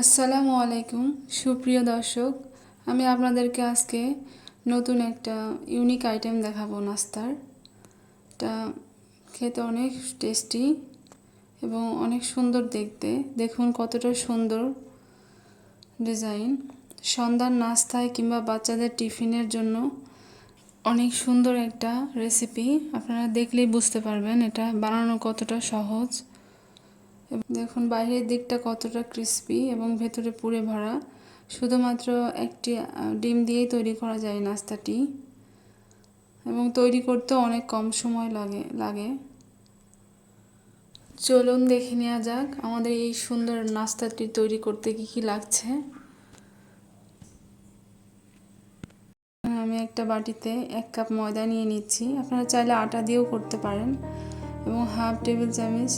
আসসালামু আলাইকুম, সুপ্রিয় দর্শক। আমি আপনাদেরকে আজকে নতুন একটা ইউনিক আইটেম দেখাবো নাস্তার। এটা খেতে অনেক টেস্টি এবং অনেক সুন্দর দেখতে। দেখুন কতটা সুন্দর ডিজাইন সন্ধ্যার নাস্তায় কিংবা বাচ্চাদের টিফিনের জন্য অনেক সুন্দর একটা রেসিপি আপনারা দেখলেই বুঝতে পারবেন এটা বানানো কতটা সহজ। দেখুন, বাইরের দিকটা কতটা ক্রিস্পি এবং ভেতরে পুড়ে ভরা। শুধুমাত্র একটি ডিম দিয়েই তৈরি করা যায় নাস্তাটি। এবং তৈরি করতে অনেক কম সময় লাগে লাগে। চলুন দেখে নেওয়া যাক আমাদের এই সুন্দর নাস্তাটি তৈরি করতে কি কি লাগছে। আমি একটা বাটিতে এক কাপ ময়দা নিয়ে নিচ্ছি। আপনারা চাইলে আটা দিয়েও করতে পারেন। এবং হাফ টেবিল চামচ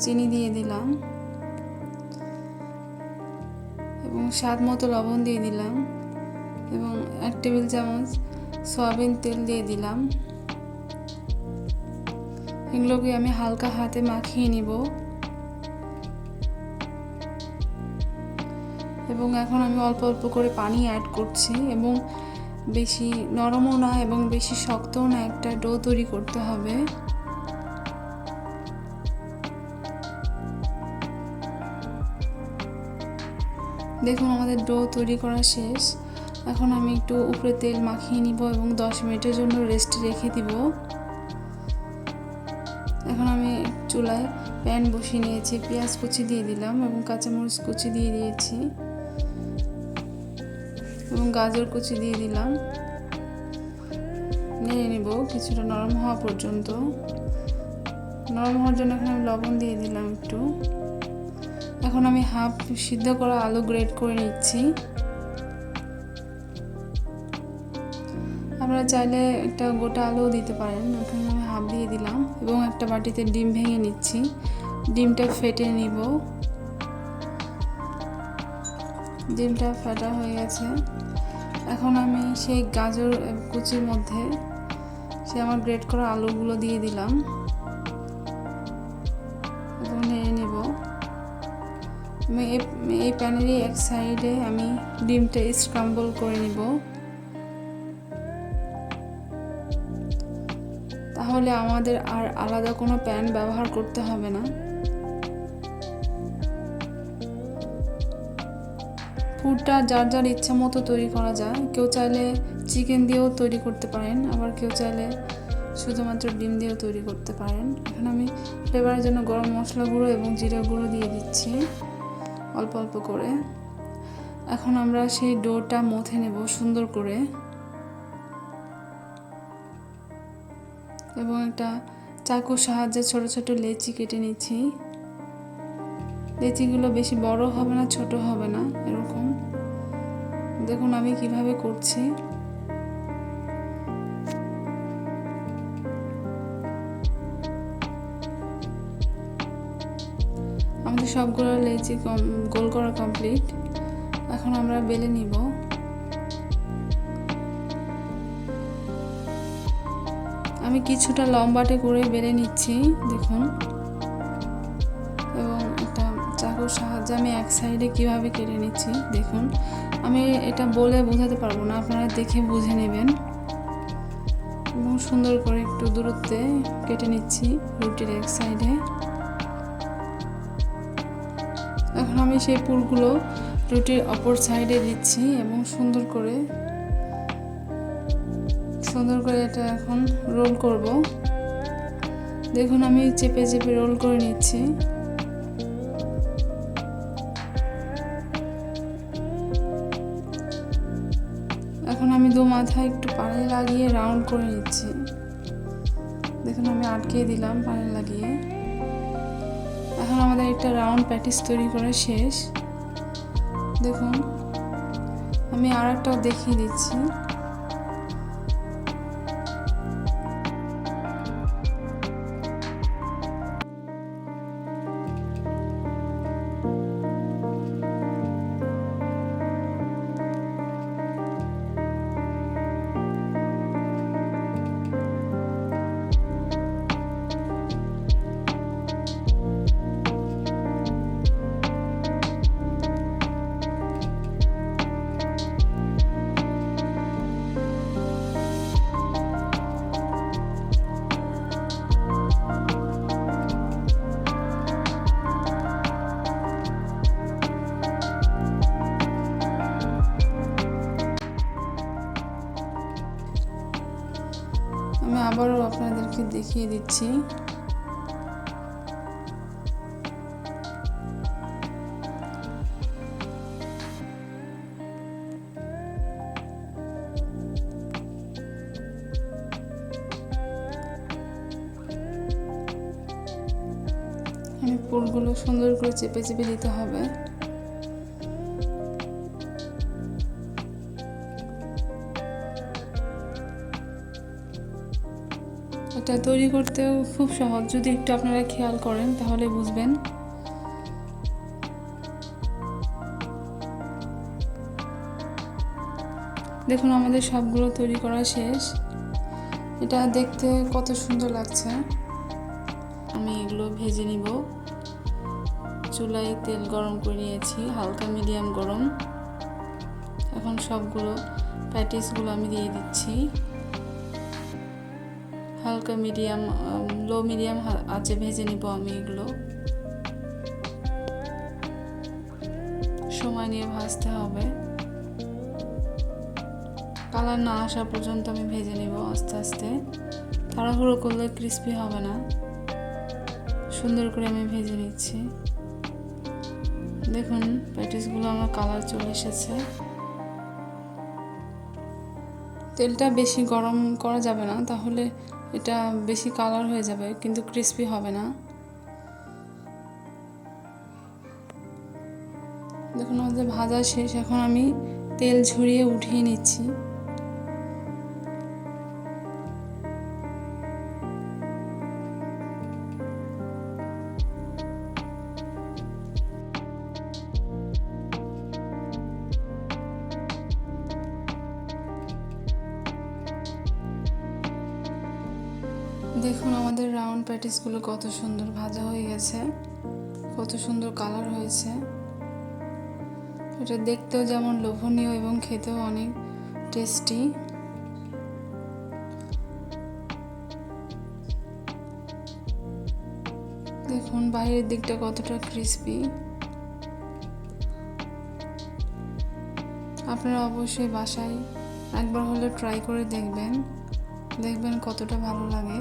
চিনি দিয়ে দিলাম। এবং স্বাদ মতো লবণ দিয়ে দিলাম। এবং এক টেবিল চামচ সয়াবিন তেল দিয়ে দিলাম। এগুলোকে আমি হালকা হাতে মাখিয়ে নিব। এবং এখন আমি অল্প অল্প করে পানি অ্যাড করছি এবং বেশি নরমও না এবং বেশি শক্তও না একটা ডো তৈরি করতে হবে। দেখুন, আমাদের ডো তৈরি করা শেষ। এখন আমি একটু উপরে তেল মাখিয়ে নিব এবং দশ মিনিটের জন্য রেস্ট রেখে দিব। এখন আমি চুলায় প্যান বসিয়ে নিয়েছি, পেঁয়াজ কুচি দিয়ে দিলাম এবং কাঁচামরিচ কুচি দিয়ে দিয়েছি এবং গাজর কুচি দিয়ে দিলাম। নেড়ে নিব, কিছুটা নরম হওয়া পর্যন্ত। নরম হওয়ার জন্য এখন আমি লবণ দিয়ে দিলাম একটু। এখন আমি হাফ সিদ্ধ করা আলু গ্রেড করে নিচ্ছি। আপনারা চাইলে একটা গোটা আলুও দিতে পারেন, এখানে আমি হাফ দিয়ে দিলাম এবং একটা বাটিতে ডিম ভেঙে নিচ্ছি। ডিমটা ফেটে নিব। ডিমটা ফাটা হয়ে গেছে। এখন আমি সেই গাজর কুচির মধ্যে সে আমার গ্রেড করা আলুগুলো দিয়ে দিলাম। আমি এই প্যানেরই এক সাইডে আমি ডিমটা স্ক্রাম্বল করে নিব। তাহলে আমাদের আর আলাদা কোনো প্যান ব্যবহার করতে হবে না। পুরটা যার যার ইচ্ছা মতো তৈরি করা যায়। কেউ চাইলে চিকেন দিয়েও তৈরি করতে পারেন, আবার কেউ চাইলে শুধুমাত্র ডিম দিয়েও তৈরি করতে পারেন। এখন আমি ফ্লেভারের জন্য গরম মশলা গুঁড়ো এবং জিরা গুঁড়ো দিয়ে দিচ্ছি। অল্প অল্প করে। এখন আমরা সেই ডোটা মথে নেব সুন্দর করে। এবং একটা চাকুর সাহায্যে ছোট ছোট লেচি কেটে নিচ্ছি। লেচিগুলো বেশি বড় হবে না, ছোট হবে না, এরকম। দেখুন আমি কীভাবে করছি। আমাদের সবগুলো লেচি গোল করা কমপ্লিট এখন আমরা বেলে নিব। আমি কিছুটা লম্বাটে করে বেলে নিচ্ছি, দেখুন। এবং একটা চাকুর সাহায্যে আমি এক সাইডে কীভাবে কেটে নিচ্ছি, দেখুন। আমি এটা বলে বোঝাতে পারব না, আপনারা দেখে বুঝে নেবেন। এবং সুন্দর করে একটু দূরত্বে কেটে নিচ্ছি রুটির এক সাইডে এখন আমি সেই পুরগুলো রুটির অপর সাইডে দিচ্ছি এবং সুন্দর করে সুন্দর করে এটা এখন রোল করব। দেখুন, আমি চেপে চেপে রোল করে নিচ্ছি। এখন আমি দু মাথায় একটু পানি লাগিয়ে রাউন্ড করে নিচ্ছি। দেখুন, আমি আটকে দিলাম পানি লাগিয়ে। আমাদের একটা রাউন্ড প্যাটিস তৈরি করা শেষ। দেখুন আমি আর একটাও দেখিয়ে দিচ্ছি। দেখিয়ে দিচ্ছি। আমি পুরগুলো সুন্দর করে চেপে চেপে দিতে হবে। এটা তৈরি করতেও খুব সহজ। যদি একটু আপনারা খেয়াল করেন, তাহলে বুঝবেন। দেখুন, আমাদের সবগুলো তৈরি করা শেষ। এটা দেখতে কত সুন্দর লাগছে। আমি এগুলো ভেজে নিব। চুলায় তেল গরম করে নিয়েছি, হালকা মিডিয়াম গরম। এখন সবগুলো প্যাটিসগুলো আমি দিয়ে দিচ্ছি। হালকা মিডিয়াম লো মিডিয়াম আঁচে ভেজে নিব আমি এগুলো। সময় নিয়ে ভাজতে হবে। কালার না আসা পর্যন্ত আমি ভেজে নিব আস্তে আস্তে। তাড়াহুড়ো করলে ক্রিস্পি হবে না। সুন্দর করে আমি ভেজে নিচ্ছি। দেখুন প্যাটিসগুলো আমার কালার চলে এসেছে। তেলটা বেশি গরম করা যাবে না, তাহলে এটা বেশি কালার হয়ে যাবে, কিন্তু ক্রিস্পি হবে না। দেখুন, আমাদের ভাজা শেষ। এখন আমি তেল ঝরিয়ে উঠিয়ে নিচ্ছি। দেখুন আমাদের রাউন্ড প্যাটিসগুলো কত সুন্দর ভাজা হয়ে গেছে, কত সুন্দর কালার হয়েছে। এটা দেখতেও যেমন লোভনীয় এবং খেতেও অনেক টেস্টি দেখুন বাইরের দিকটা কতটা ক্রিস্পি আপনারা অবশ্যই বাসায় একবার হলে ট্রাই করে দেখবেন দেখবেন কতটা ভালো লাগে।